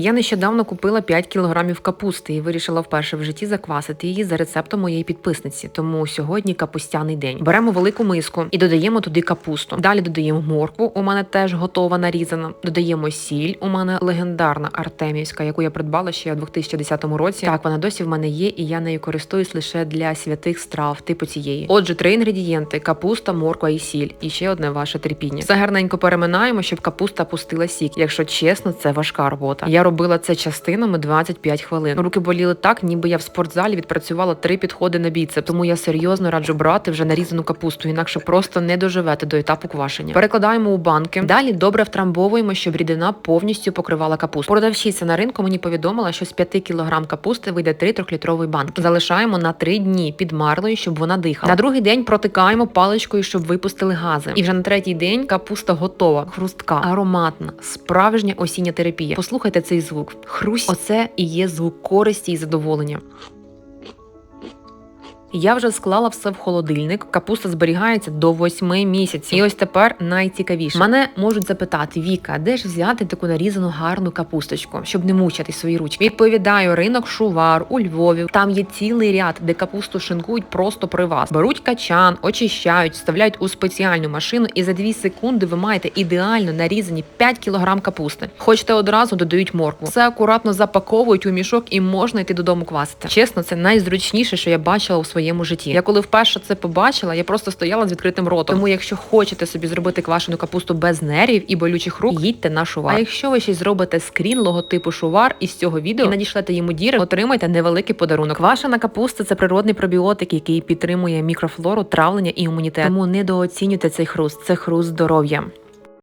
Я нещодавно купила 5 кілограмів капусти і вирішила вперше в житті заквасити її за рецептом моєї підписниці. Тому сьогодні капустяний день. Беремо велику миску і додаємо туди капусту. Далі додаємо моркву. У мене теж готова нарізана. Додаємо сіль. У мене легендарна артемівська, яку я придбала ще у 2010 році. Так, вона досі в мене є, і я нею користуюсь лише для святих страв, типу цієї. Отже, три інгредієнти: капуста, морква і сіль. І ще одне ваше терпіння. Все гарненько переминаємо, щоб капуста пустила сік. Якщо чесно, це важка робота. Я робила це частинами 25 хвилин. Руки боліли так, ніби я в спортзалі відпрацювала три підходи на біцеп. Тому я серйозно раджу брати вже нарізану капусту, інакше просто не доживете до етапу квашення. Перекладаємо у банки. Далі добре втрамбовуємо, щоб рідина повністю покривала капусту. Продавщиця на ринку мені повідомила, що з 5 кг капусти вийде 3 трьохлітрові банки. Залишаємо на 3 дні під марлею, щоб вона дихала. На другий день протикаємо паличкою, щоб випустили гази. І вже на третій день капуста готова, хрустка, ароматна, справжня осіння терапія. Послухайте цей звук. Хрусь, оце і є звук користі і задоволення. Я вже склала все в холодильник. Капуста зберігається до 8 місяців. І ось тепер найцікавіше. Мене можуть запитати: Віка, де ж взяти таку нарізану гарну капусточку, щоб не мучити свої ручки? Відповідаю, ринок шувар у Львові. Там є цілий ряд, де капусту шинкують просто при вас. Беруть качан, очищають, вставляють у спеціальну машину, і за 2 секунди ви маєте ідеально нарізані 5 кг капусти. Хочете одразу додають моркву. Все акуратно запаковують у мішок і можна йти додому квасити. Чесно, це найзручніше, що я бачила у своєму житті. Я коли вперше це побачила, я просто стояла з відкритим ротом. Тому, якщо хочете собі зробити квашену капусту без нервів і болючих рук, їдьте на шувар. А якщо ви ще й зробите скрін логотипу шувар із цього відео і надішлете йому діри, отримайте невеликий подарунок. Квашена капуста це природний пробіотик, який підтримує мікрофлору, травлення і імунітет. Тому недооцінюйте цей хруст. Це хруст здоров'я.